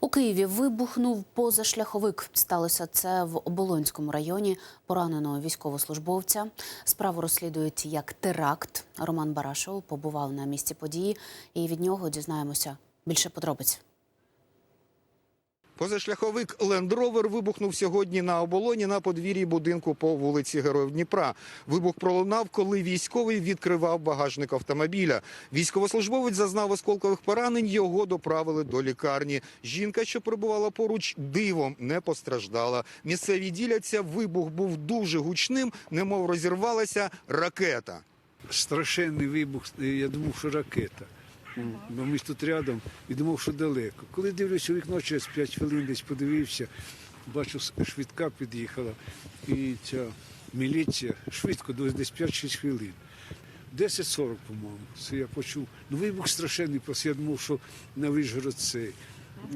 У Києві вибухнув позашляховик. Сталося це в Оболонському районі. Пораненого військовослужбовця. Справу розслідують як теракт. Роман Барашов побував на місці події, і від нього дізнаємося більше подробиць. Позашляховик Rover вибухнув сьогодні на оболоні на подвір'ї будинку по вулиці Героїв Дніпра. Вибух пролунав, коли військовий відкривав багажник автомобіля. Військовослужбовець зазнав осколкових поранень. Його доправили до лікарні. Жінка, що перебувала поруч, дивом не постраждала. Місцеві діляться. Вибух був дуже гучним, немов розірвалася ракета. страшенний вибух. Я думав, що ракета. Бо ми тут рядом і думав, що далеко. Коли дивлюся у вікно, через 5 хвилин десь подивився, бачу, швидка під'їхала. І ця міліція швидко, десь 5-6 хвилин. 10.40, по-моєму, це я почув. Ну, вибух страшенний, просто я думав, що на Вишгород це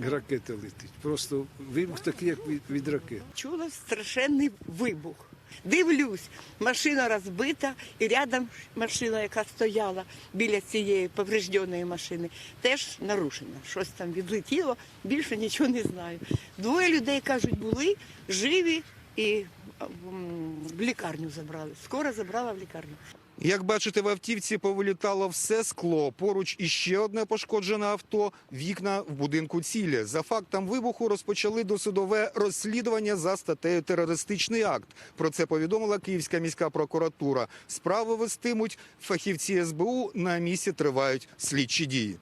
ракета летить. Просто вибух такий, як від, від ракет. чула страшенний вибух. Дивлюсь, машина розбита, і рядом машина, яка стояла біля цієї поврежденої машини, теж нарушена. Щось там відлетіло, більше нічого не знаю. Двоє людей кажуть, були живі і в лікарню забрали. Скоро забрала в лікарню. Як бачите, в автівці повилітало все скло. Поруч іще одне пошкоджене авто. Вікна в будинку цілі. За фактом вибуху розпочали досудове розслідування за статтею терористичний акт. Про це повідомила Київська міська прокуратура. Справу вестимуть фахівці СБУ. На місці тривають слідчі дії.